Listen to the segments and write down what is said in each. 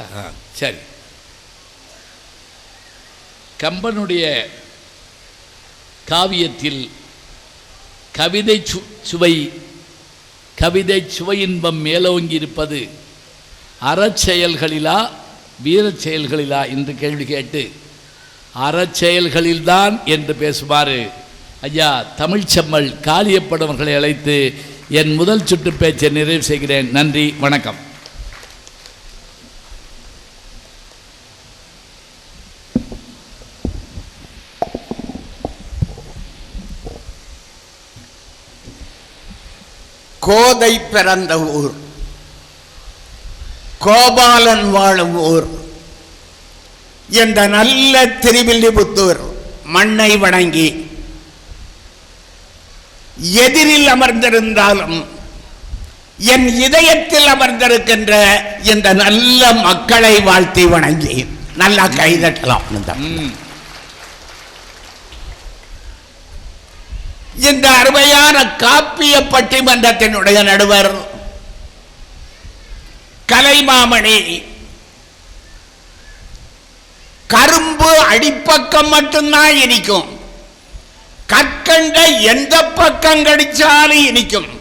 ஆ சரி. கம்பனுடைய காவியத்தில் கவிதை சு சுவை கவிதை சுவையின்பம் மேலோங்கி இருப்பது அறச்செயல்களிலா வீரச் செயல்களிலா என்று கேள்வி கேட்டு அறச்செயல்களில்தான் என்று பேசுமாறு. ஐயா தமிழ்ச்செம்மல் காளியப்படவர்களை அழைத்து என் முதல் சுற்று பேச்சை நிறைவு செய்கிறேன். நன்றி வணக்கம். கோதை பிறந்த ஊர். கோபாலன் வாழும் ஊர். இந்த நல்ல திருவில்லிபுத்தூர் மண்ணை வணங்கி எதிரில் அமர்ந்திருந்தாலும் என் இதயத்தில் அமர்ந்திருக்கின்ற இந்த நல்ல மக்களை வாழ்த்தி வணங்கி நல்லா கைதட்டலாம். இந்த அருமையான காப்பிய பட்டிமன்றத்தினுடைய நடுவர் கலைமாமணி. கரும்பு அடிப்பக்கம் மட்டும்தான் இனிக்கும். கற்கண்ட எந்த பக்கம் கடிச்சாலும் இனிக்கும்.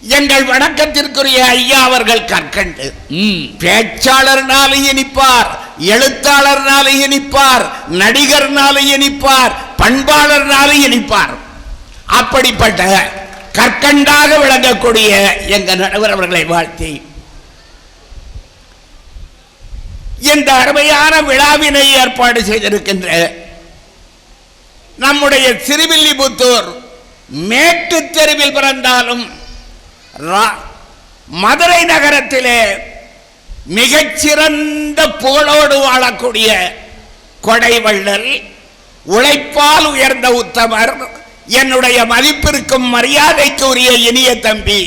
எங்கள் வணக்கத்திற்குரிய ஐயா அவர்கள் கற்கண்டு. ம். பேச்சாளர்னாலும் இனிப்பார் எழுத்தாளர்னாலும் இனிப்பார் நடிகர்னாலும் இனிப்பார் பண்பாளர்னாலும் இனிப்பார். அப்படிப்பட்ட கற்கண்டாக விளங்கக்கூடிய எங்கள் நடுவர் அவர்களை வாழ்த்தி இந்த அருமையான விழாவினை ஏற்பாடு செய்திருக்கின்ற நம்முடைய சிறுவில்லிபுத்தூர் மேட்டு தெருவில் பிறந்தாலும் ரா- மதுரை நகரத்திலே மிகச்சிறந்த புகழோடு வாழக்கூடிய கொடைவள்ளல் உழைப்பால் உயர்ந்த உத்தமர் என்னுடைய மதிப்பிற்கும் மரியாதைக்கு உரிய இனிய தம்பி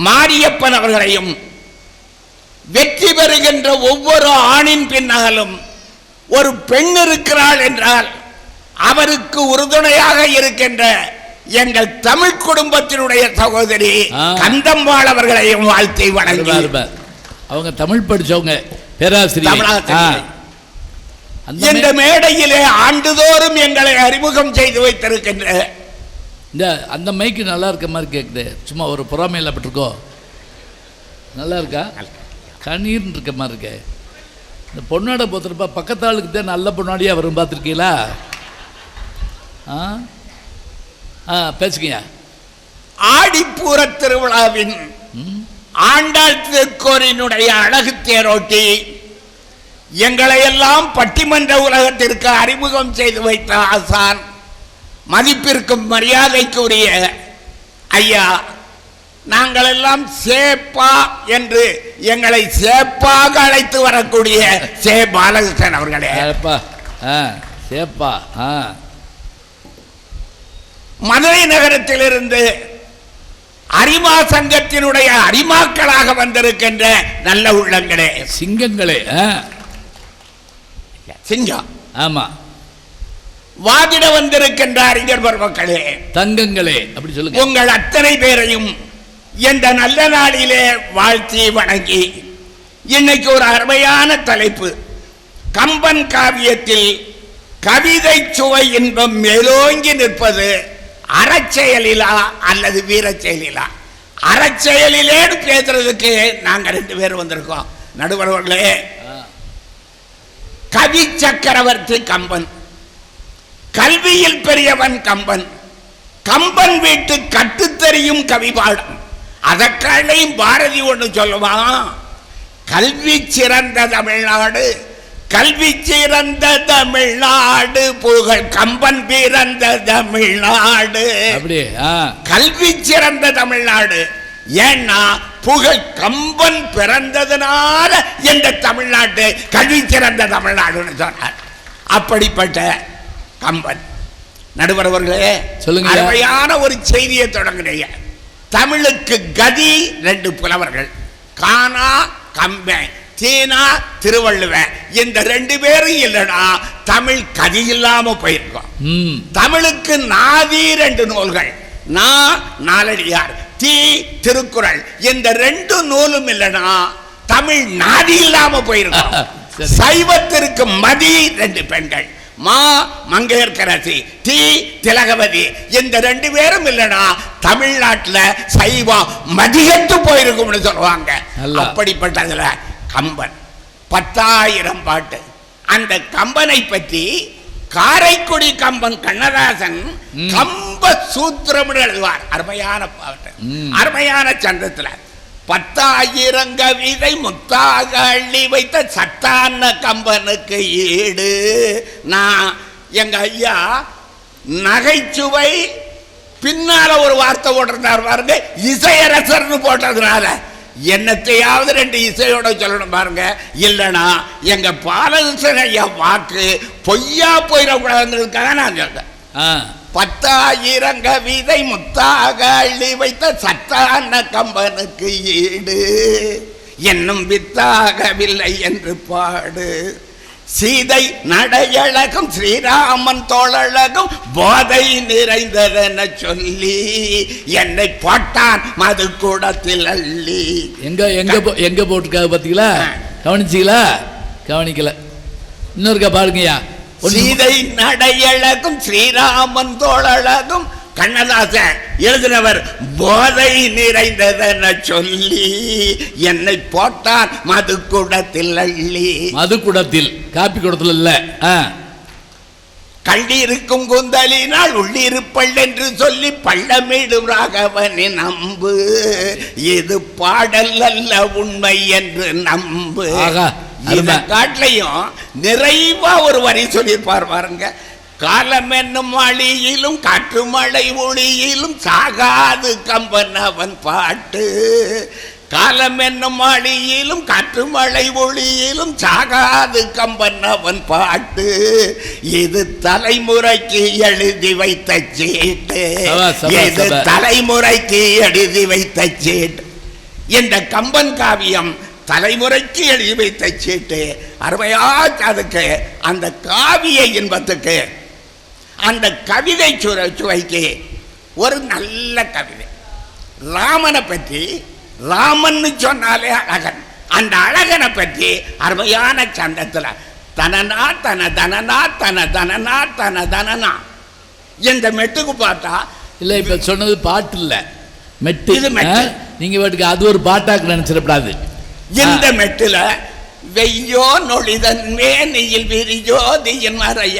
மாரியப்பன் அவர்களையும் வெற்றி பெறுகின்ற ஒவ்வொரு ஆணின் பின்னாலும் ஒரு பெண் இருக்கிறாள் என்றால் அவருக்கு உறுதுணையாக இருக்கின்ற எங்கள் தமிழ் குடும்பத்தினுடைய சகோதரி. கந்தம்பாள் அவர்களையும் வாழ்த்தி வணங்கி அருமை, அருமை. அவங்க தமிழ் படிச்சவங்க பேராசிரியர் இந்த மேடையிலே ஆண்டுதோறும் எங்களை அறிமுகம் செய்து வைத்திருக்கின்ற இந்த அந்த மைக்கு நல்லா இருக்க மாதிரி கேட்குது சும்மா ஒரு பொறாமையில் பட்டிருக்கோ நல்லா இருக்கா? கண்ணீர்னு இருக்க மாதிரி இருக்கே. இந்த பொண்ணாடை போத்துறப்ப பக்கத்தாளுக்கு தான் நல்ல பொண்ணாடியாக வரும் பார்த்துருக்கீங்களா? ஆ? ஆ பேசுங்கய்யா. ஆடிப்பூர திருவிழாவின் ஆண்டாள் திருக்கோரினுடைய அழகு தேரோட்டி எங்களை எல்லாம் பட்டிமன்ற உலகத்திற்கு அறிமுகம் செய்து வைத்த ஆசான் மதிப்பிற்கும் மரியாதைக்குரிய ஐயா நாங்கள் எல்லாம் சேப்பா என்று எங்களை சேப்பாக அழைத்து வரக்கூடிய சே பாலகிருஷ்ணன் அவர்களே. சேப்பா. மதுரை நகரத்திலிருந்து அரிமா சங்கத்தினுடைய அரிமாக்களாக வந்திருக்கின்ற நல்ல உள்ளங்களே. சிங்கங்களே ஆ சிங்கம். ஆமாம் வாதிட வந்திருக்கின்ற அறிஞர் பெருமக்களே. தங்கங்களே அப்படி சொல்லுங்க. உங்கள் அத்தனை பேரையும் இந்த நல்ல நாளிலே வாழ்த்தி வணங்கி இன்னைக்கு ஒரு அருமையான தலைப்பு. கம்பன் காவியத்தில் கவிதை சுவை இன்பம் மேலோங்கி நிற்பது அறச்செயலிலா அல்லது வீரச் செயலிலா அறச்செயலிலேன்னு பேசுறதுக்கு நாங்க ரெண்டு பேரும் வந்திருக்கோம். நடுவர்களே. கவி சக்கரவர்த்தி கம்பன். கல்வியில் பெரியவன் கம்பன். கம்பன் வீட்டு கட்டுத்தெரியும் கவி பாடம். அதற்காலையும் பாரதி ஒன்று சொல்லுவான் கல்வி சிறந்த தமிழ்நாடு கல்வி சிறந்த தமிழ்நாடு புகழ் கம்பன் பிறந்த தமிழ்நாடு. கல்வி சிறந்த தமிழ்நாடு. ஏன்னா புகழ் கம்பன் பிறந்ததுனால இந்த தமிழ்நாட்டு கல்வி சிறந்த தமிழ்நாடுன்னு சொன்னார். அப்படிப்பட்ட கம்பன். நடுவர் அவர்களே சொல்லுங்க. அருமையான ஒரு செய்தியை தொடங்குறீங்க தமிழுக்கு கதி ரெண்டு புலவர்கள். கானா கம்பன் தீனா திருவள்ளுவன் இந்த ரெண்டு பேரும் இல்லைன்னா தமிழ் கதி இல்லாம போயிருக்கும். தமிழுக்கு நாதி ரெண்டு நூல்கள். நா நாலடியார். தீ திருக்குறள். இந்த ரெண்டு நூலும் இல்லைனா தமிழ் நாதி இல்லாம போயிருக்கோம். சைவத்திற்கு மதி ரெண்டு பெண்கள். மா மங்கையர்கரசி தி திலகவதி. இந்த ரெண்டு பேரும் இல்லனா தமிழ்நாட்டுல சைவம் மதியத்து போயிருக்கும்னு சொல்லுவாங்க. அப்படிப்பட்டதுல கம்பன். பத்தாயிரம் பாட்டு. அந்த கம்பனை பற்றி காரைக்குடி கம்பன் கண்ணதாசன். கம்ப சூத்திரம் எழுதுவார். அருமையான பாட்டு. அருமையான சந்தத்துல பத்தாயிரம் கவிதை முத்தாக அள்ளி வைத்த சத்தான கம்பனுக்கு ஈடு. நான் எங்க ஐயா நகைச்சுவை பின்னால ஒரு வார்த்தை போட்டிருந்தார் பாருங்க இசையரசர்னு போட்டதுனால என்னத்தையாவது ரெண்டு இசையோட சொல்லணும் பாருங்க. இல்லைன்னா எங்க பாலகிருஷ்ணன் ஐயா வாக்கு பொய்யா போயிடக்கூடாதுங்கிறதுக்காக நான் சொல்றேன். பத்தாயிரம் கவிதை முத்தாக அள்ளி வைத்த சத்தான கம்பனுக்கு ஈடு. என்னும் வித்தாகவில்லை என்று பாடு. சீதை நடையழகும் ஸ்ரீராமன் தோழழகும் போதை நிறைந்ததென சொல்லி என்னை போட்டான் மது கூடத்தில் அள்ளி. எங்க எங்க எங்க போட்டிருக்காங்க பாத்தீங்களா? ஆ. கவனிச்சீங்களா? கவனிக்கல. இன்னொருக்கா பாருங்கய்யா. சீதை நடையழகும் ஸ்ரீராமன் தோழழகும் கண்ணதாசன் எழுதினவர் போதை நிறைந்ததென சொல்லி என்னை போட்டான் மது கூடத்தில் அள்ளி மது குடத்தில் காப்பி குடத்துல இல்ல. ஆ. கண்டிருக்கும் குந்தலினால் உள்ளிருப்பள் என்று சொல்லி பள்ளமிடும் ராகவனை நம்பு. இது பாடல் அல்ல உண்மை என்று நம்பு. காட்டிலையும் நிறைவா ஒரு வரி சொல்லியிருப்பார் பாருங்க. காலம் என்னும் அழியிலும் காற்று மழை ஒளியிலும் சாகாது கம்பன் அவன் பாட்டு. காலம் என்னும் அழியிலும் காற்று மழை ஒளியிலும் சாகாது கம்பன் அவன் பாட்டு. இது தலைமுறைக்கு எழுதி வைத்த சீட்டு. இது. தலைமுறைக்கு எழுதி வைத்த சீட்டு. இந்த கம்பன் காவியம் தலைமுறைக்கு எழுதி வைத்த சீட்டு. அருமையா அதுக்கு அந்த காவிய இன்பத்துக்கு அந்த கவிதை சுர சுவைக்கு ஒரு நல்ல கவிதை. ராமனை பற்றி ராமன்னு சொன்னாலே அழகன். அந்த அழகனை பற்றி அருமையான சந்தத்துல தனனா தன தனனா தன தனனா தன தனனா இந்த மெட்டுக்கு பார்த்தா இல்ல இப்ப சொன்னது பாட்டு இல்ல. மெட்டு. இது மெட்டு. ஆ? நீங்க வாட்டுக்கு அது ஒரு பாட்டாக்கு நினைச்சிடப்படாது இந்த மெட்டுல வெய்யோ நொழிதன் மேனியில் விரிஜோதியின் மறைய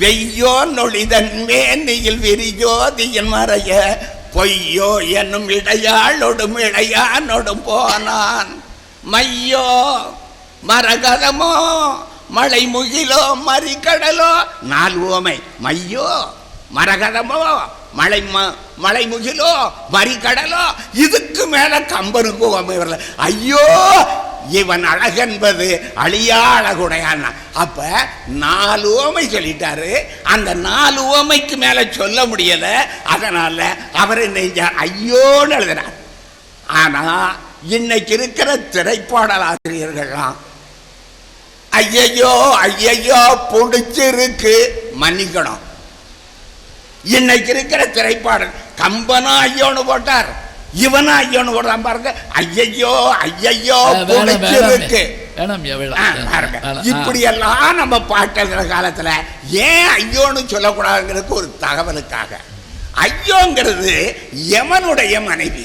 வெய்யோ நொழிதன் மேனியில் விரிஜோதியின் மறைய பொய்யோ என்னும் இடையாளொடும் இடையானொடும் போனான். மையோ மரகதமோ மழை முகிலோ மறிக்கடலோ நாலு ஓமை மையோ மரகதமோ மழை ம- மழை முகிலோ மறிக்கடலோ இதுக்கு மேல கம்பனுக்கு ஓமை வரல. ஐயோ இவன் அழகென்பது அழியா அழகுடையான் அப்ப நாலு ஓமை சொல்லிட்டாரு. அந்த நாலு ஓமைக்கு மேல சொல்ல முடியல. அதனால அவர் என்ன ஐயோன்னு எழுதினார். ஆனா இன்னைக்கு இருக்கிற திரைப்பாடல் ஆசிரியர்கள்லாம் ஐயையோ ஐயையோ பிடிச்சிருக்கு. மன்னிக்கணும். இன்னைக்கு இருக்கிற திரைப்பாடல் கம்பனா ஐயோன்னு போட்டார். இவனா ஐயோன்னு போடுறான் பாருங்க. ஐயையோ ஐயையோ புடிச்சிருக்கு. இப்படி எல்லாம் நம்ம பாட்டுகிற காலத்துல ஏன் ஐயோன்னு சொல்லக்கூடாதுங்கிறதுக்கு ஒரு தகவலுக்காக. ஐயோங்கிறது யமனுடைய மனைவி.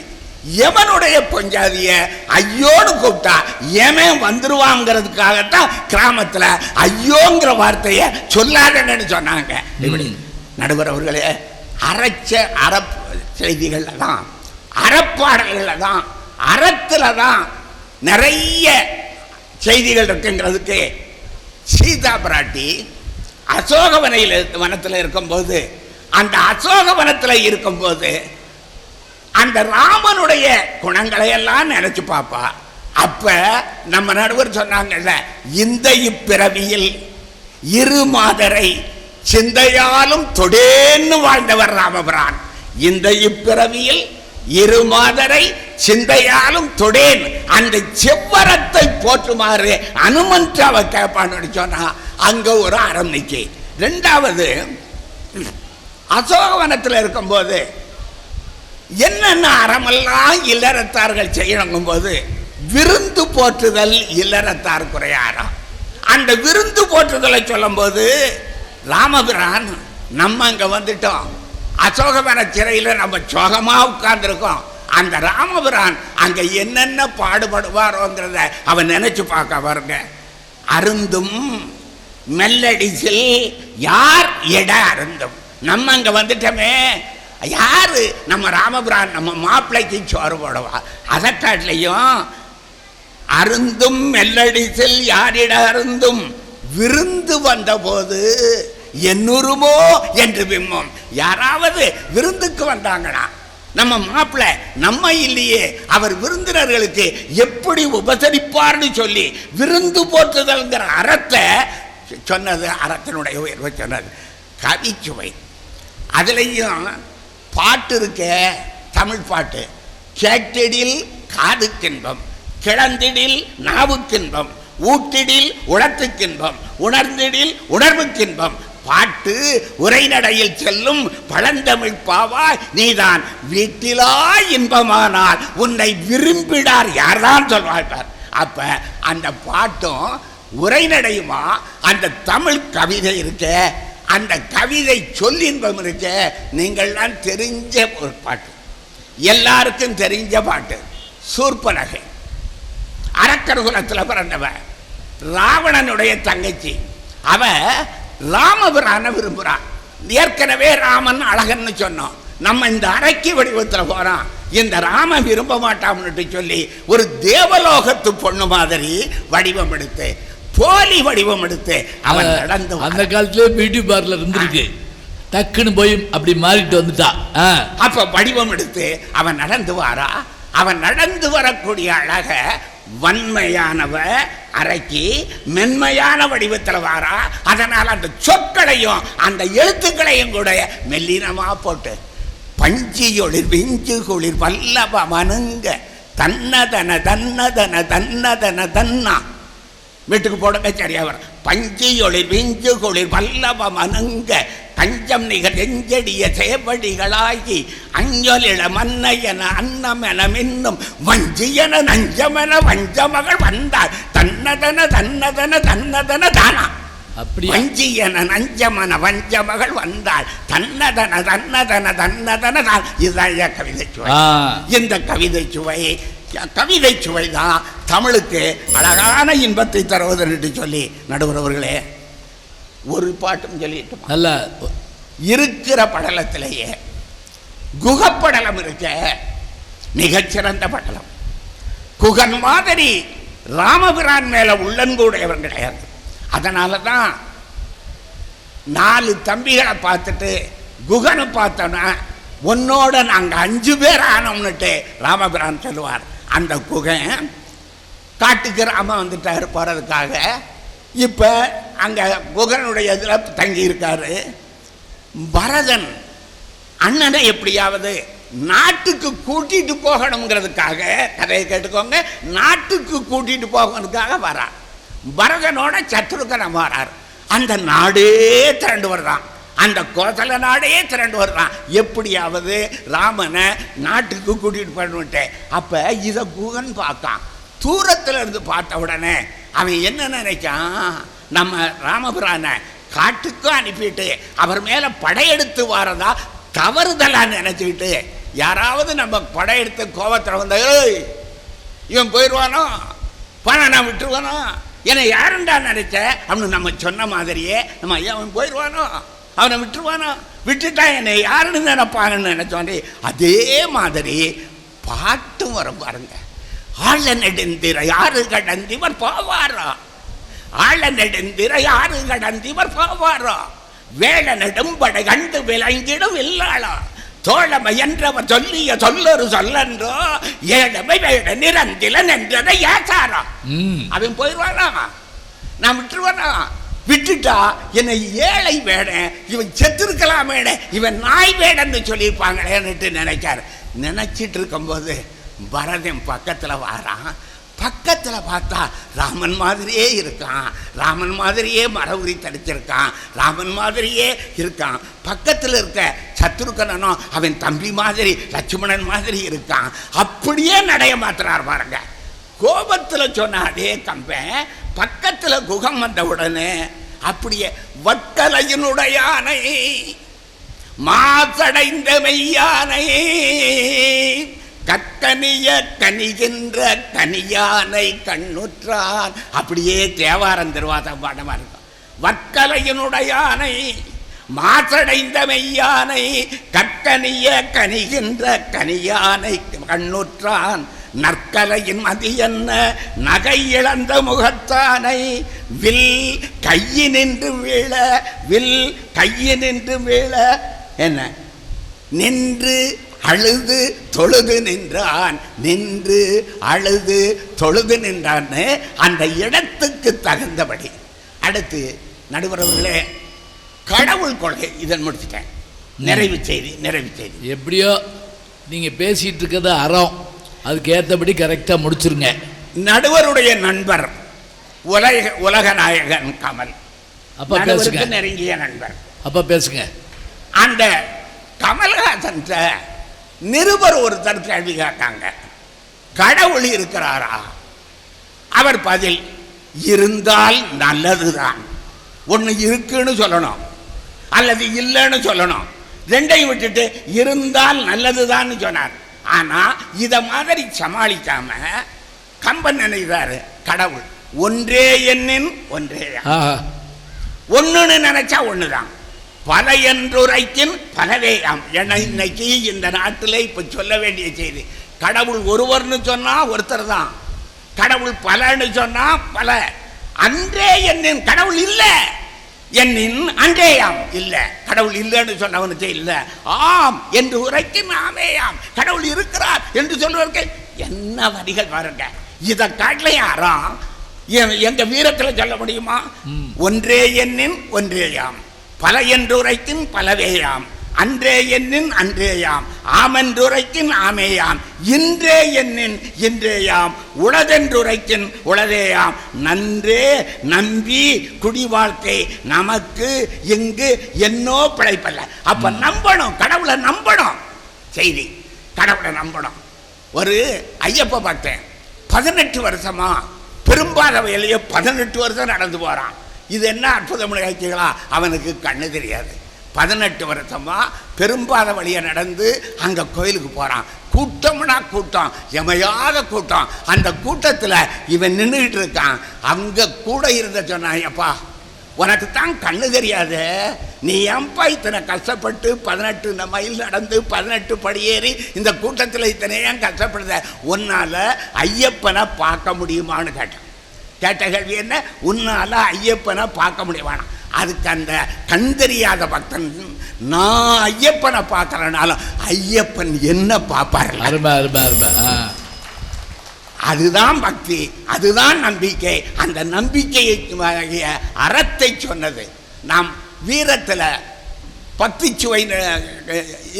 யமனுடைய பொஞ்சாதிய ஐயோன்னு கூப்பிட்டா எமன் வந்துருவாங்கிறதுக்காகத்தான் கிராமத்துல ஐயோங்கிற வார்த்தைய சொல்லாதன்னு சொன்னாங்க. நடுவர் அவர்களே அரைச்ச அறப் செய்திகள்ல தான் அறப்பாடல்களில் தான் அறத்தில் தான் நிறைய செய்திகள் இருக்குங்கிறதுக்கு சீதா பிராட்டி அசோகவனையில் வனத்தில் இருக்கும்போது அந்த அசோகவனத்தில் இருக்கும்போது அந்த ராமனுடைய குணங்களை எல்லாம் நினைச்சு அப்போ அப்ப நம்ம நடுவர் சொன்னாங்கல்ல இந்த இப்பிறவியில் இரு மாதரை சிந்தையாலும் தொடேன்னு வாழ்ந்தவர் ராமபிரான். இந்த இப்பிறவியில் இரு மாதரை சிந்தையாலும் தொடேன். அந்த செவ்வரத்தை போற்றுமாறு அனுமன் அவ கேட்பான்னு சொன்னா அங்க ஒரு அறம் ரெண்டாவது அசோகவனத்தில் இருக்கும்போது என்னென்ன அறமெல்லாம் இல்லறத்தார்கள் செய்யணுங்கும் போது விருந்து போற்றுதல் இல்லறத்தார் குறையாரம் அந்த விருந்து போற்றுதலை சொல்லும்போது ராமபிரான் நம்ம அங்கே வந்துட்டோம். அசோகவன சிறையில் நம்ம சோகமாக உட்கார்ந்துருக்கோம். அந்த ராமபுரான் அங்கே என்னென்ன பாடுபடுவாரோங்கிறத அவன் நினச்சி பார்க்க பாருங்க அருந்தும் மெல்லடிசில் யார் எட அருந்தும்? நம்ம அங்கே வந்துட்டோமே. யார்? நம்ம ராமபுரான் நம்ம மாப்பிள்ளைக்கு சோறு போடுவா. அதற்காட்டிலையும் அருந்தும் மெல்லடிசில் யாரிட அருந்தும்? விருந்து வந்தபோது என்னுருமோ என்று விம்மம். யாராவது விருந்துக்கு வந்தாங்கன்னா நம்ம மாப்பிள்ள நம்ம இல்லையே அவர் விருந்தினர்களுக்கு எப்படி உபசரிப்பார்னு சொல்லி விருந்து போற்றுதல்ங்கிற அறத்தை சொன்னது அறத்தினுடைய உயர்வை சொன்னது. கவிச்சுவை அதுலேயும் பாட்டு இருக்க தமிழ் பாட்டு. கேட்டிடில் காதுக்கின்பம் கிளந்திடில் நாவுக்கின்பம் ஊட்டிடில் உளத்துக்கின்பம் உணர்ந்திடில் உணர்வுக்கின்பம் பாட்டு உரைநடையில் செல்லும் பழந்தமிழ் பாவாய் நீதான் வீட்டிலா இன்பமானால் உன்னை விரும்பிடார் யார்தான் சொல்வாட்டார் அப்ப அந்த பாட்டும் உரைநடையுமா? அந்த தமிழ் கவிதை இருக்க அந்த கவிதை சொல்லின்பம் இருக்க நீங்கள்லாம் தெரிஞ்ச ஒரு பாட்டு. எல்லாருக்கும் தெரிஞ்ச பாட்டு சூர்பனகை. அரக்கர் குலத்தில் பிறந்தவன் ராவணனுடைய தங்கச்சி. அவ ராமபிரான விரும்புறான். ஏற்கனவே ராமன் அழகன்னு சொன்னோம். நம்ம இந்த அரைக்கி வடிவத்துல போறோம். இந்த ராம விரும்ப மாட்டாம்னுட்டு சொல்லி ஒரு தேவலோகத்து பொண்ணு மாதிரி வடிவம் எடுத்து போலி வடிவம் எடுத்து அவன் நடந்து அந்த. காலத்திலே பியூட்டி பார்லர் இருந்திருக்கு. டக்குன்னு போய் அப்படி மாறிட்டு வந்துட்டா. அப்ப வடிவம் எடுத்து அவன் நடந்து வாரா. அவன் நடந்து வரக்கூடிய அழக வன்மையானவ அரைக்கி மென்மையான வடிவத்தில் வாரா. அதனால் அந்த சொற்களையும் அந்த எழுத்துக்களையும் கூட மெல்லினமாக போட்டு பஞ்சியொளிர் விஞ்சு குளிர் வல்லப மனுங்க தன்னதன தன்னதன தன்னதன தன்னா. வீட்டுக்கு போடுங்க சரியா வரும். பஞ்சியொளிர் விஞ்சு குளிர் வல்லப மனுங்க பஞ்சம் நிகர் எஞ்செடிய சேவடிகளாகி அஞ்சலிட மன்னையன அன்னமென மின்னும் வஞ்சியன நஞ்சமென வஞ்சமகள் வந்தாள் தன்னதன தன்னதன தன்னதன தானா? அப்படியா? வஞ்சியன நஞ்சமன வஞ்சமகள் வந்தாள் தன்னதன தன்னதன தன்னதன தான். இதுதான் கவிதை சுவை. இந்த கவிதை சுவை கவிதை சுவை தான் தமிழுக்கு அழகான இன்பத்தை தருவது என்று சொல்லி நடுவரவர்களே ஒரு பாட்டும் சொல்லிட்டுமா? நல்லா இருக்கிற படலத்திலேயே குகப்படலம் இருக்க மிகச்சிறந்த படலம். குகன் மாதிரி ராமபிரான் மேல உள்ளன்புடையவன் கிடையாது அதனால தான் நாலு தம்பிகளை பார்த்துட்டு குகனை பார்த்தோன்னா உன்னோட நாங்க அஞ்சு பேர் ஆனோம்னுட்டு ராமபிரான் சொல்லுவார். அந்த குகன் காட்டுக்கு ராம வந்துட்டார் போறதுக்காக. இப்போ அங்கே குகனுடைய இதில் தங்கியிருக்காரு. பரதன் அண்ணனை எப்படியாவது நாட்டுக்கு கூட்டிட்டு போகணுங்கிறதுக்காக கதையை கேட்டுக்கோங்க நாட்டுக்கு கூட்டிட்டு போகணுக்காக வரார். பரதனோட சத்ருக்கனை வரார். அந்த நாடே திரண்டு வருதான் அந்த கோசல நாடே திரண்டு வருதான் எப்படியாவது ராமனை நாட்டுக்கு கூட்டிகிட்டு போகணுன்ட்டு அப்போ இதை குகன் பார்த்தான் தூரத்தில் இருந்து பார்த்த உடனே அவன் என்ன நினைச்சான்? நம்ம ராமபுரானை காட்டுக்கும் அனுப்பிட்டு அவர் மேலே படையெடுத்து வாரதா தவறுதலான்னு நினச்சிக்கிட்டு யாராவது நம்ம படையெடுத்து கோவத்தில் வந்த இவன் போயிடுவானோ பணம் நான் விட்டுருவானோ? என்னை யாருண்டா நினைச்ச? அப்படின்னு நம்ம சொன்ன மாதிரியே நம்ம ஐயா அவன் போயிடுவானோ அவனை விட்டுருவானோ? விட்டுட்டா என்னை யாருன்னு நினைப்பாங்கன்னு நினச்சோன்னே அதே மாதிரி பாட்டும் வரும் பாருங்க. ஆழ நெடுந்திர யாரு கடந்திவர் போவாரா? ஆழ நெடுந்திர யாரு கடந்திவர் போவாரா? வேட நெடும்படை கண்டு விளங்கிடும் இல்லாளா? தோழமை என்றவர் சொல்லிய சொல்லொரு சொல்லன்றோ? ஏழமை வேட நிரந்திலன் என்றதை ஏசாரா அவன் போயிடுவானா நான் விட்டுருவானா? விட்டுட்டா என்னை ஏழை வேடன் இவன் செத்துருக்கலாமேட இவன் நாய் வேடன்னு சொல்லியிருப்பாங்களேன்னுட்டு நினைச்சார். நினைச்சிட்டு இருக்கும்போது பரதன் பக்கத்தில் வாரான். பக்கத்தில் பார்த்தா ராமன் மாதிரியே இருக்கான். ராமன் மாதிரியே மர உரி தடிச்சிருக்கான். ராமன் மாதிரியே இருக்கான். பக்கத்தில் இருக்க சத்ருகனனும் அவன் தம்பி மாதிரி லட்சுமணன் மாதிரி இருக்கான். அப்படியே நடைய மாத்துறார் பாருங்க. கோபத்தில் சொன்ன அதே கம்பன் பக்கத்தில் குகம் வந்த உடனே அப்படியே வட்டலையினுடையானை மாசடைந்த மெய்யானை கக்கனிய கனிகின்ற கனியானை கண்ணுற்றான் அப்படியே தேவாரம் திருவாசம் பாடமா இருக்கும். வக்கலையினுடையானை மாசடைந்த மெய்யானை கக்கனிய கனிகின்ற கனியானை கண்ணுற்றான். நற்கலையின் மதியன்ன நகை இழந்த முகத்தானை வில் கையினின்று வீழ வில் கையினின்று வீழ. என்ன? நின்று அழுது தொழுது நின்றான். நின்று அழுது தொழுது நின்றான்னு அந்த இடத்துக்கு தகுந்தபடி. அடுத்து நடுவர் அவர்களே கடவுள் கொள்கை. இதன் முடிச்சிட்டேன். நிறைவு செய்தி நிறைவு செய்தி. எப்படியோ நீங்கள் பேசிகிட்டு இருக்கிறது அறம். அதுக்கு ஏற்றபடி கரெக்டாக முடிச்சிருங்க. நடுவருடைய நண்பர் உலக உலகநாயகன் கமல். அப்போ பேசுங்க. நெருங்கிய நண்பர். அப்போ பேசுங்க. அந்த கமல்ஹாசன் நிருபர் ஒருத்தர் கேள்வி கேட்டாங்க. கடவுள் இருக்கிறாரா? அவர் பதில் இருந்தால் நல்லதுதான். ஒன்று இருக்குன்னு சொல்லணும். அல்லது இல்லைன்னு சொல்லணும். ரெண்டையும் விட்டுட்டு இருந்தால் நல்லதுதான்னு சொன்னார். ஆனா இத மாதிரி சமாளிக்காம கம்பன் நினைக்கிறாரு கடவுள் ஒன்றே எண்ணின் ஒன்றே ஒண்ணுன்னு நினைச்சா ஒண்ணுதான். பல என்றுரைக்கின் பலவேயாம் என இன்னைக்கு இந்த நாட்டில் இப்ப சொல்ல வேண்டிய செய்தி. கடவுள் ஒருவர்னு சொன்னா ஒருத்தர் தான். கடவுள் பலன்னு சொன்னா பல. அன்றே என்னின் கடவுள் இல்ல. என்னின் அன்றேயாம் இல்ல. கடவுள் இல்லைன்னு சொன்னவனுக்கு இல்ல. ஆம் என்று உரைக்கும் ஆமேயாம் கடவுள் இருக்கிறார் என்று சொல்வதற்கு என்ன வரிகள் பாருங்க இதை காட்டலையும் அறம் எ- எங்க வீரத்துல சொல்ல முடியுமா. ஒன்றே எண்ணின் ஒன்றேயாம் பல என்றுரைக்கின் பலவேயாம். அன்றே எண்ணின் அன்றேயாம். ஆமென்றுரைக்கின் ஆமேயாம். இன்றே எண்ணின் இன்றேயாம். உளதென்றுரைக்கின் உளதேயாம். நன்றே நம்பி குடி வாழ்க்கை நமக்கு இங்கு என்னோ பிழைப்பல்ல. அப்ப நம்பணும். கடவுளை நம்பணும். செய்தி. கடவுளை நம்பணும். ஒரு ஐயப்ப பார்த்தேன். பதினெட்டு வருஷமா பெரும்பாத வயலையே பதினெட்டு வருஷம் நடந்து போறான். இது என்ன அற்புதம் நிகழ்ச்சிகளா? அவனுக்கு கண்ணு தெரியாது. பதினெட்டு வருஷமாக பெரும்பாத வழியை நடந்து அங்கே கோயிலுக்கு போகிறான் கூட்டம்னா கூட்டம் எமையாத கூட்டம். அந்த கூட்டத்தில் இவன் நின்றுக்கிட்டு இருக்கான். அங்கே கூட இருந்த சொன்னான் எப்பா உனக்கு தான் கண்ணு தெரியாது. நீ ஏன்பா இத்தனை கஷ்டப்பட்டு பதினெட்டு மைல் நடந்து பதினெட்டு படியேறி இந்த கூட்டத்தில் இத்தனை ஏன் கஷ்டப்படுத? உன்னால் ஐயப்பனை பார்க்க முடியுமான்னு கேட்டேன். கேட்ட கேள்வி என்ன? உன்னால ஐயப்பனை பார்க்க முடியுமானா அதுக்கு அந்த கண் தெரியாத பக்தன் நான் ஐயப்பனை பார்க்கறனால ஐயப்பன் என்ன பார்ப்பார்ல அருமை அருமை அருமை. அதுதான் பக்தி அதுதான் நம்பிக்கை. அந்த நம்பிக்கையை அறத்தை சொன்னது. நாம் வீரத்தில் பக்தி சுவை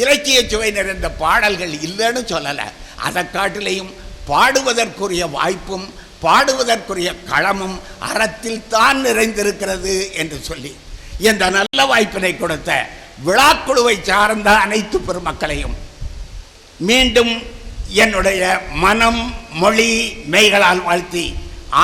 இலக்கிய சுவை நிறைந்த பாடல்கள் இல்லைன்னு சொல்லலை. அதை காட்டிலையும் பாடுவதற்குரிய வாய்ப்பும் பாடுவதற்குரிய களமும் அறத்தில் தான் நிறைந்திருக்கிறது என்று சொல்லி இந்த நல்ல வாய்ப்பினை கொடுத்த விழாக்குழுவை சார்ந்த அனைத்து பெருமக்களையும் மீண்டும் என்னுடைய மனம் மொழி மெய்களால் வாழ்த்தி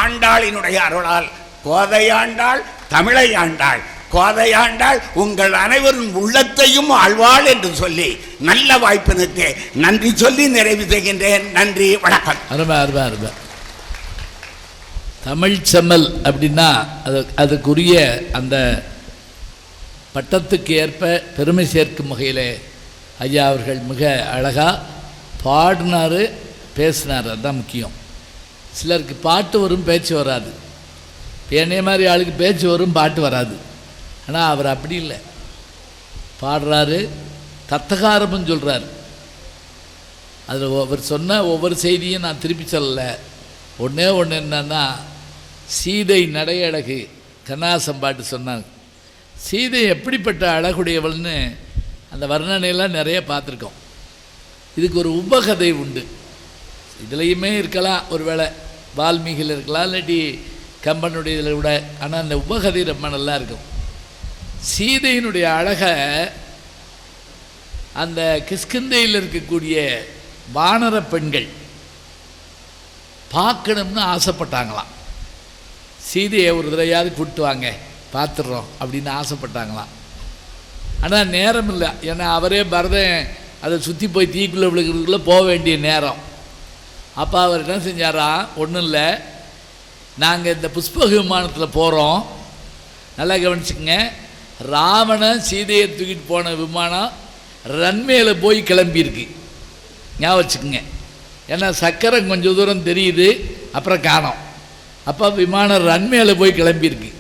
ஆண்டாளினுடைய அருளால் கோதையாண்டாள் தமிழை ஆண்டாள் கோதையாண்டாள் உங்கள் அனைவரும் உள்ளத்தையும் ஆழ்வாள் என்று சொல்லி நல்ல வாய்ப்பினுக்கு நன்றி சொல்லி நிறைவு செய்கின்றேன். நன்றி வணக்கம். அருமை அருமை அருமை. தமிழ் செம்மல் அப்படின்னா அது அதுக்குரிய அந்த பட்டத்துக்கு ஏற்ப பெருமை சேர்க்கும் வகையில் ஐயா அவர்கள் மிக அழகாக பாடினார் பேசினார். அதுதான் முக்கியம். சிலருக்கு பாட்டு வரும் பேச்சு வராது. இப்போ என்னைய மாதிரி ஆளுக்கு பேச்சு வரும் பாட்டு வராது. ஆனால் அவர் அப்படி இல்லை. பாடுறாரு தத்தகாரமும் சொல்கிறார் அதில் அவர் சொன்ன ஒவ்வொரு செய்தியும் நான் திருப்பி சொல்லலை. ஒன்றே ஒன்று என்னன்னா சீதை நடையழகு. கண்ணாசம் பாட்டு சொன்னாங்க. சீதை எப்படிப்பட்ட அழகுடையவள்னு அந்த வர்ணனையெல்லாம் நிறைய பார்த்துருக்கோம். இதுக்கு ஒரு உபகதை உண்டு. இதுலேயுமே இருக்கலாம் ஒருவேளை வால்மீகியில் இருக்கலாம் இல்லாட்டி கம்பனுடைய இதில் விட ஆனால் அந்த உபகதை ரொம்ப நல்லா இருக்கும். சீதையினுடைய அழகை அந்த கிஷ்கிந்தையில் இருக்கக்கூடிய வானர பெண்கள் பார்க்கணும்னு ஆசைப்பட்டாங்களாம். சீதையை ஒரு தடவையாவது கூப்பிட்டு வாங்க பார்த்துடுறோம் அப்படின்னு ஆசைப்பட்டாங்களாம். ஆனால் நேரம் இல்லை. ஏன்னா அவரே பரதன் அதை சுற்றி போய் தீக்குள்ளே விழுக்கிறதுக்குள்ளே போக வேண்டிய நேரம். அப்போ அவர் என்ன செஞ்சாராம் ஒன்றும் இல்லை. நாங்கள் இந்த புஷ்பக விமானத்தில் போகிறோம் நல்லா கவனிச்சுக்கங்க. ராவணன் சீதையை தூக்கிட்டு போன விமானம் ரன்மேல போய் கிளம்பியிருக்கு. ஞாபகம் வச்சுக்கோங்க. ஏன்னா சக்கரம் கொஞ்சம் தூரம் தெரியுது அப்புறம் காணோம். அப்போ விமானம் ரன்மேல போய் கிளம்பியிருக்கு.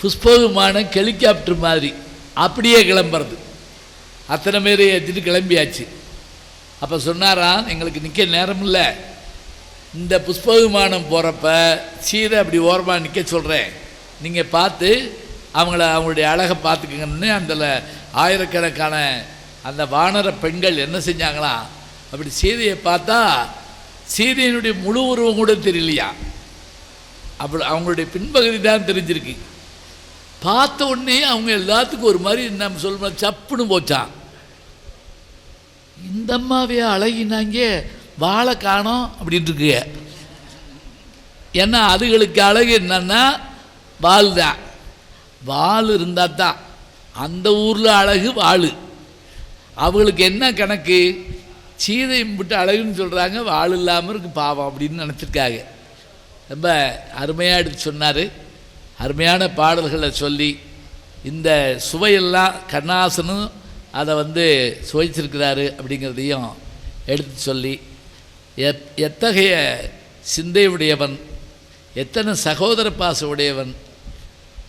புஷ்ப விமானம் ஹெலிகாப்டர் மாதிரி அப்படியே கிளம்புறது. அத்தனை பேர் ஏற்றிட்டு கிளம்பியாச்சு. அப்போ சொன்னாராம் எங்களுக்கு நிற்க நேரம் இல்லை. இந்த புஷ்ப விமானம் போகிறப்ப சீதை அப்படி ஓரமாக நிற்க சொல்கிறேன் நீங்கள் பார்த்து அவங்கள அவங்களுடைய அழகை பார்த்துக்கங்கன்னு அந்த ஆயிரக்கணக்கான அந்த வானர பெண்கள் என்ன செஞ்சாங்களாம்? அப்படி சீதையை பார்த்தா சீதையினுடைய முழு உருவம் கூட தெரியலையா அப்படி அவங்களுடைய பின்பகுதி தான் தெரிஞ்சிருக்கு. பார்த்த உடனே அவங்க எல்லாத்துக்கும் ஒரு மாதிரி நம்ம சொல்லணும் சப்புன்னு போச்சான் இந்த அம்மாவே அழகினாங்க வாழை காணோம் அப்படின்ட்டு இருக்கு ஏன்னா அதுகளுக்கு அழகு என்னன்னா வால் தான். வால் இருந்தால் தான். அந்த ஊரில் அழகு வாள் அவங்களுக்கு என்ன கணக்கு? சீதையும் விட்டு அழகுன்னு சொல்கிறாங்க வாள் இல்லாமல் இருக்கு பாவம் அப்படின்னு நினச்சிருக்காங்க. ரொம்ப அருமையாக எடுத்து சொன்னார். அருமையான பாடல்களை சொல்லி இந்த சுவையெல்லாம் கண்ணாசனும் அதை வந்து சுவைச்சிருக்கிறாரு அப்படிங்கிறதையும் எடுத்து சொல்லி எத் எத்தகைய சிந்தை உடையவன் எத்தனை சகோதர பாச உடையவன்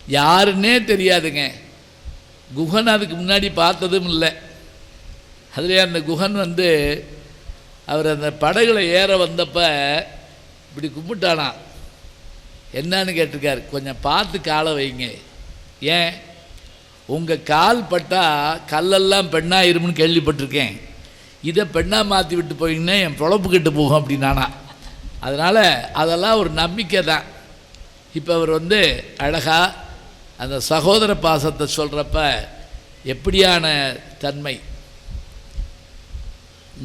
யாருன்னே தெரியாதுங்க. குகன் அதுக்கு முன்னாடி பார்த்ததும் இல்லை. அதுலேயே அந்த குகன் வந்து அவர் அந்த படகுல ஏற வந்தப்போ இப்படி கும்பிட்டானா என்னன்னு கேட்டிருக்காரு. கொஞ்சம் பார்த்து காலை வைங்க. ஏன்? உங்கள் கால் பட்டால் கல்லெல்லாம் பெண்ணாயிரும்னு கேள்விப்பட்டிருக்கேன். இதை பெண்ணாக மாற்றி விட்டு போயிங்கன்னா என் பொழப்பு கெட்டு போகும் அப்படின்னானா. அதனால் அதெல்லாம் ஒரு நம்பிக்கை தான். இப்போ அவர் வந்து அழகாக அந்த சகோதர பாசத்தை சொல்கிறப்ப எப்படியான தன்மை?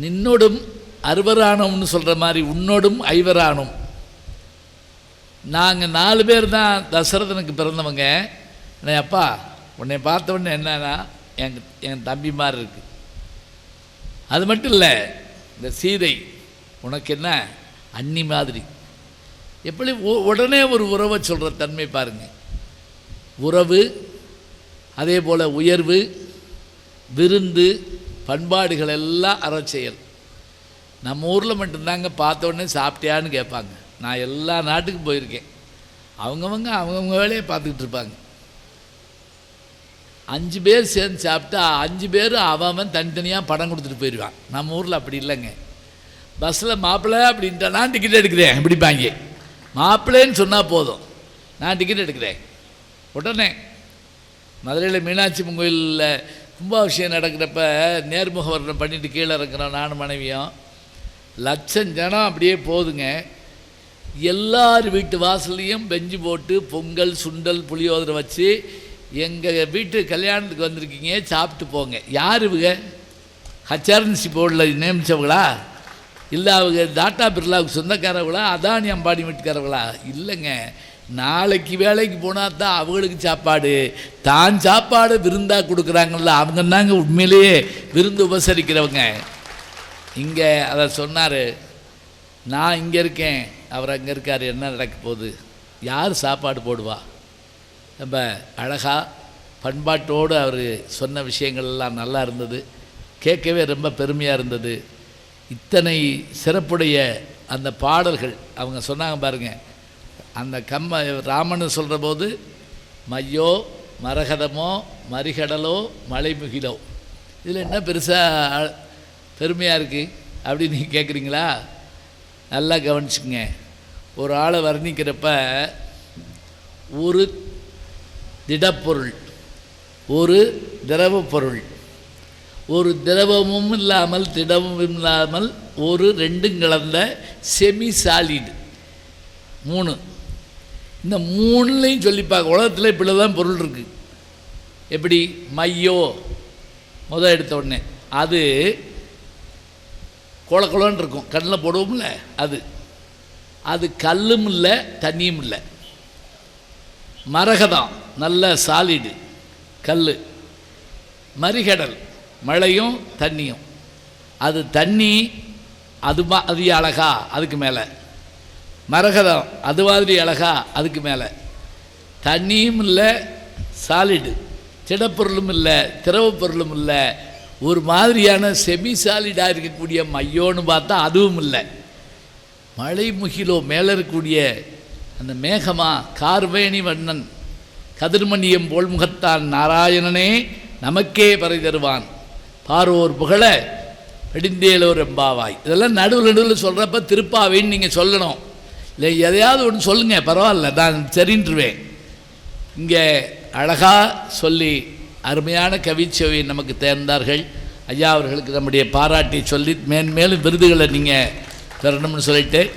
நின்னோடும் அறுவரானோம்னு சொல்கிற மாதிரி உன்னோடும் ஐவரானோம். நாங்கள் நாலு பேர் தான் தசரதனுக்கு பிறந்தவங்க. நான் அப்பா உன்னை பார்த்த உடனே என்னன்னா என் என் தம்பி மாதிரி இருக்கு. அது மட்டும் இல்லை இந்த சீதை உனக்கு என்ன? அன்னி மாதிரி. எப்படி உடனே ஒரு உறவை சொல்கிற தன்மை பாருங்கள் உறவு அதே போல் உயர்வு விருந்து பண்பாடுகள் எல்லாம் அறச்செயல். நம்ம ஊரில் மட்டும்தாங்க பார்த்த உடனே சாப்பிட்டியான்னு கேட்பாங்க. நான் எல்லா நாட்டுக்கும் போயிருக்கேன். அவங்கவங்க அவங்கவுங்க வேலையை பார்த்துக்கிட்டு இருப்பாங்க. அஞ்சு பேர் சேர்ந்து சாப்பிட்டா அஞ்சு பேரும் அவன் தனித்தனியாக படம் கொடுத்துட்டு போயிடுவான் நம்ம ஊரில் அப்படி இல்லைங்க. பஸ்ஸில் மாப்பிள்ளை அப்படின்ட்டா நான் டிக்கெட் எடுக்கிறேன். பிடிப்பாங்க மாப்பிள்ளைன்னு சொன்னால் போதும். நான் டிக்கெட் எடுக்கிறேன். உடனே மதுரையில் மீனாட்சி அம்மன் கோயிலில் கும்பாபிஷேகம் நடக்கிறப்ப நேர்முகவர்ணம் பண்ணிட்டு கீழே இருக்கிறோம் நானும் மனைவியும். லட்சம் ஜனம் அப்படியே போதுங்க. எல்லார் வீட்டு வாசல்லையும் பெஞ்சு போட்டு பொங்கல் சுண்டல் புளியோதரை வச்சு எங்கள் வீட்டு கல்யாணத்துக்கு வந்திருக்கீங்க சாப்பிட்டு போங்க. யார் இவங்க? ஹச்ஆர்என்சி போர்டில் நியமித்தவங்களா இல்லை அவங்க டாட்டா பிர்லாவுக்கு சொந்தக்காரவங்களா? அதானி அம்பாடி வீட்டுக்காரவங்களா? இல்லைங்க. நாளைக்கு வேலைக்கு போனால் தான் அவங்களுக்கு சாப்பாடு. தான் சாப்பாடு விருந்தாக கொடுக்குறாங்கல்ல அவங்க தாங்க உண்மையிலேயே விருந்து உபசரிக்கிறவங்க. இங்கே அதை சொன்னார். நான் இங்கே இருக்கேன். அவர் அங்கே இருக்கார் என்ன நடக்க போகுது? யார் சாப்பாடு போடுவா? ரொம்ப அழகாக பண்பாட்டோடு அவர் சொன்ன விஷயங்கள் எல்லாம் நல்லா இருந்தது. கேட்கவே ரொம்ப பெருமையாக இருந்தது. இத்தனை சிறப்புடைய அந்த பாடல்கள் அவங்க சொன்னாங்க பாருங்கள் அந்த கம்ம ராமன் சொல்கிற போது மையோ மரகதமோ மறிகடலோ மலைமுகிலோ. இதில் என்ன பெருசாக பெருமையாக இருக்குது அப்படின்னு நீங்கள் கேட்குறீங்களா நல்லா கவனிச்சுங்க ஒரு ஆளை வர்ணிக்கிறப்ப ஒரு திடப்பொருள் ஒரு திரவ பொருள் ஒரு திரவமும் இல்லாமல் திடமும் இல்லாமல் ஒரு ரெண்டும் கலந்த செமி சாலிடு மூணு. இந்த மூணுலையும் சொல்லிப்பாங்க உலகத்தில் இப்படி தான் பொருள் இருக்குது எப்படி? மையோ. முத எடுத்த உடனே. அது கொல இருக்கும். கண்ணில் போடுவோம்ல அது. அது கல்லும் இல்லை தண்ணியும் இல்லை. மரகதம் நல்ல சாலிடு கல் மறிகடல் மழையும் தண்ணியும். அது தண்ணி அது மா அது அழகா அதுக்கு மேலே. மரகதம் அது மாதிரி அழகா அதுக்கு மேலே. தண்ணியும் இல்லை சாலிடு திடப்பொருளும் இல்லை திரவப் பொருளும் இல்லை. ஒரு மாதிரியான செமி சாலிடாக இருக்கக்கூடிய மையோன்னு பார்த்தா அதுவும் இல்லை. மழை முகிலோ மேலே இருக்கக்கூடிய அந்த மேகமா கார்வேணி வண்ணன் கதிர்மணியம் போல் முகத்தான் நாராயணனே நமக்கே பறை தருவான் பாரோர் புகழ வெடிந்தேலோர் எம்பாவாய். இதெல்லாம் நடுவில் நடுவில் சொல்கிறப்ப திருப்பாவைன்னு நீங்கள் சொல்லணும். இல்லை எதையாவது ஒன்று சொல்லுங்கள் பரவாயில்ல நான் சரின்றுவேன். இங்கே அழகாக சொல்லி அருமையான கவிச்சவை நமக்கு தேர்ந்தார்கள் ஐயா அவர்களுக்கு நம்முடைய பாராட்டி சொல்லி மேன்மேலும் விருதுகளை நீங்கள் தரணும்னு சொல்லிட்டு